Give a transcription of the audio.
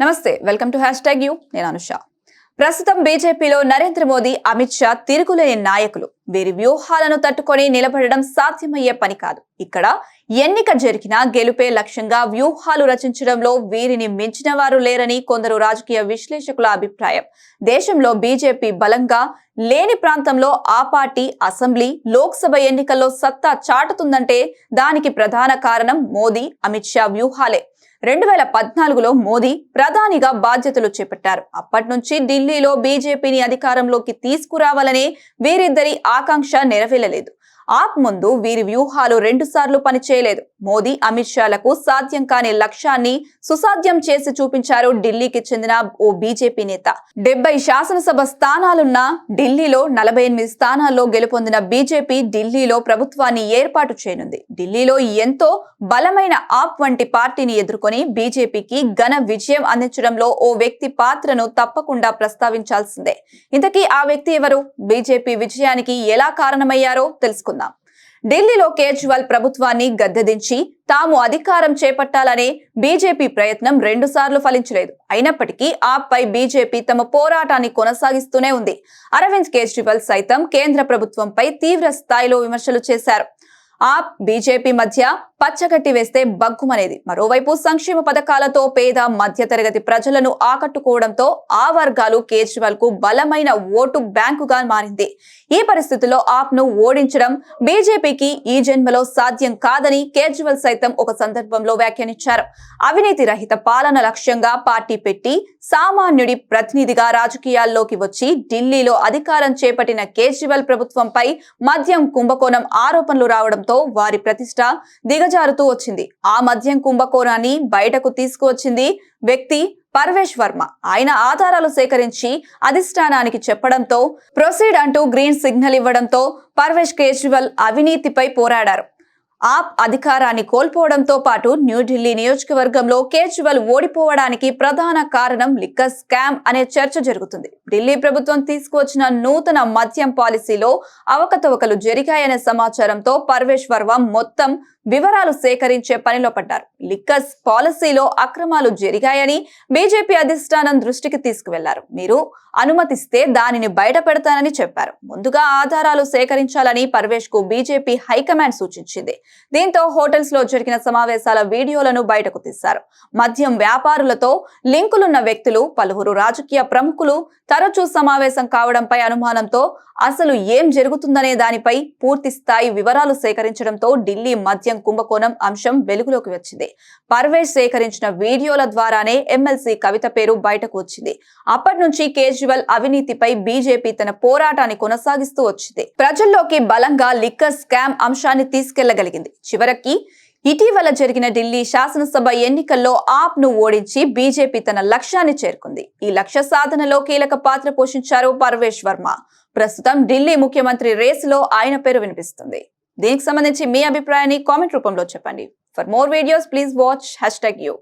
నమస్తే welcome to hashtag you. నేను అనుష. ప్రస్తుతం బీజేపీలో నరేంద్ర మోదీ అమిత్ షా తిరుగులేని నాయకులు. వీరి వ్యూహాలను తట్టుకొని నిలబడడం సాధ్యమయ్యే పని కాదు. ఇక్కడ ఎన్నిక జరిగినా గెలుపే లక్ష్యంగా వ్యూహాలు రచించడంలో వీరిని మించిన వారు లేరని కొందరు రాజకీయ విశ్లేషకుల అభిప్రాయం. దేశంలో బీజేపీ బలంగా లేని ప్రాంతంలో ఆ పార్టీ అసెంబ్లీ లోక్సభ ఎన్నికల్లో సత్తా చాటుతుందంటే దానికి ప్రధాన కారణం మోదీ అమిత్ షా వ్యూహాలే. రెండు వేల పద్నాలుగులో మోదీ ప్రధానిగా బాధ్యతలు చేపట్టారు. అప్పటి నుంచి ఢిల్లీలో బీజేపీని అధికారంలోకి తీసుకురావాలనే వీరిద్దరి ఆకాంక్ష నెరవేరలేదు. ఆప్ ముందు వీరి వ్యూహాలు రెండు సార్లు పనిచేయలేదు. మోదీ అమిత్ షాలకు సాధ్యం కాని లక్ష్యాన్ని సుసాధ్యం చేసి చూపించారు ఢిల్లీకి చెందిన ఓ బీజేపీ నేత. డెబ్బై శాసనసభ స్థానాలున్న ఢిల్లీలో నలభై ఎనిమిది స్థానాల్లో గెలుపొందిన బీజేపీ ఢిల్లీలో ప్రభుత్వాన్ని ఏర్పాటు చేయనుంది. ఢిల్లీలో ఎంతో బలమైన ఆప్ వంటి పార్టీని ఎదుర్కొని బీజేపీకి ఘన విజయం అందించడంలో ఓ వ్యక్తి పాత్రను తప్పకుండా ప్రస్తావించాల్సిందే. ఇంతకీ ఆ వ్యక్తి ఎవరు? బీజేపీ విజయానికి ఎలా కారణమయ్యారో తెలుసుకుందాం. ఢిల్లీలో కేజ్రీవాల్ ప్రభుత్వాన్ని గద్దెదించి తాము అధికారం చేపట్టాలనే బీజేపీ ప్రయత్నం రెండుసార్లు ఫలించలేదు. అయినప్పటికీ ఆపై బీజేపీ తమ పోరాటాన్ని కొనసాగిస్తూనే ఉంది. అరవింద్ కేజ్రీవాల్ సైతం కేంద్ర ప్రభుత్వంపై తీవ్ర స్థాయిలో విమర్శలు చేశారు. ఆప్ బీజేపీ మధ్య పచ్చగట్టి వేస్తే బగ్గుమనేది మరోవైపు సంక్షేమ పథకాలతో పేద మధ్యతరగతి ప్రజలను ఆకట్టుకోవడంతో ఆ వర్గాలు కేజ్రీవాల్కు బలమైన ఓటు బ్యాంకుగా మారింది. ఈ పరిస్థితుల్లో ఆప్ను ఓడించడం బీజేపీకి ఈ జన్మలో సాధ్యం కాదని కేజ్రీవాల్ సైతం ఒక సందర్భంలో వ్యాఖ్యానించారు. అవినీతి రహిత పాలన లక్ష్యంగా పార్టీ పెట్టి సామాన్యుడి ప్రతినిధిగా రాజకీయాల్లోకి వచ్చి ఢిల్లీలో అధికారం చేపట్టిన కేజ్రీవాల్ ప్రభుత్వంపై మద్యం కుంభకోణం ఆరోపణలు రావడంతో వారి ప్రతిష్ట దిగజారుతూ వచ్చింది. ఆ మద్యం కుంభకోణాన్ని బయటకు తీసుకువచ్చింది వ్యక్తి పర్వేష్ వర్మ. ఆయన ఆధారాలు సేకరించి అధిష్టానానికి చెప్పడంతో ప్రొసీడ్ అంటూ గ్రీన్ సిగ్నల్ ఇవ్వడంతో పర్వేష్ కేజ్రీవాల్ అవినీతిపై పోరాడారు. ఆప్ అధికారాన్ని కోల్పోవడంతో పాటు న్యూఢిల్లీ నియోజకవర్గంలో కేజ్రీవాల్ ఓడిపోవడానికి ప్రధాన కారణం లిక్కర్ స్కామ్ అనే చర్చ జరుగుతుంది. ఢిల్లీ ప్రభుత్వం తీసుకువచ్చిన నూతన మద్యం పాలసీలో అవకతవకలు జరిగాయనే సమాచారంతో పర్వేష్ వర్మ మొత్తం వివరాలు సేకరించే పనిలో పడ్డారు. లిక్కర్స్ పాలసీలో అక్రమాలు జరిగాయని బీజేపీ అధిష్టానం దృష్టికి తీసుకువెళ్ళారు. మీరు అనుమతిస్తే దానిని బయట పెడతానని చెప్పారు. ముందుగా ఆధారాలు సేకరించాలని పర్వేష్కు బీజేపీ హైకమాండ్ సూచించింది. దీంతో హోటల్స్లో జరిగిన సమావేశాల వీడియోలను బయటకు తీశారు. మద్యం వ్యాపారులతో లింకులున్న వ్యక్తులు పలువురు రాజకీయ ప్రముఖులు తరచూ సమావేశం కావడంపై అనుమానంతో అసలు ఏం జరుగుతుందనే దానిపై పూర్తి స్థాయి వివరాలు సేకరించడంతో ఢిల్లీ మద్యం కుంభకోణం అంశం వెలుగులోకి వచ్చింది. పర్వేష్ సేకరించిన వీడియోల ద్వారానే ఎమ్మెల్సీ కవిత పేరు బయటకు వచ్చింది. అప్పటి నుంచి కేజ్రీవాల్ అవినీతిపై బీజేపీ తన పోరాటాన్ని కొనసాగిస్తూ వచ్చింది. ప్రజల్లోకి బలంగా లిక్కర్ స్కామ్ అంశాన్ని తీసుకెళ్ళగలిగింది. చివరికి ఇటీవల జరిగిన ఢిల్లీ శాసనసభ ఎన్నికల్లో ఆప్ను ఓడించి బీజేపీ తన లక్ష్యాన్ని చేరుకుంది. ఈ లక్ష్య సాధనలో కీలక పాత్ర పోషించారు పర్వేష్ వర్మ. ప్రస్తుతం ఢిల్లీ ముఖ్యమంత్రి రేసులో ఆయన పేరు వినిపిస్తుంది. దీనికి సంబంధించి మీ అభిప్రాయాన్ని కామెంట్ రూపంలో చెప్పండి. For more videos please watch hashtag U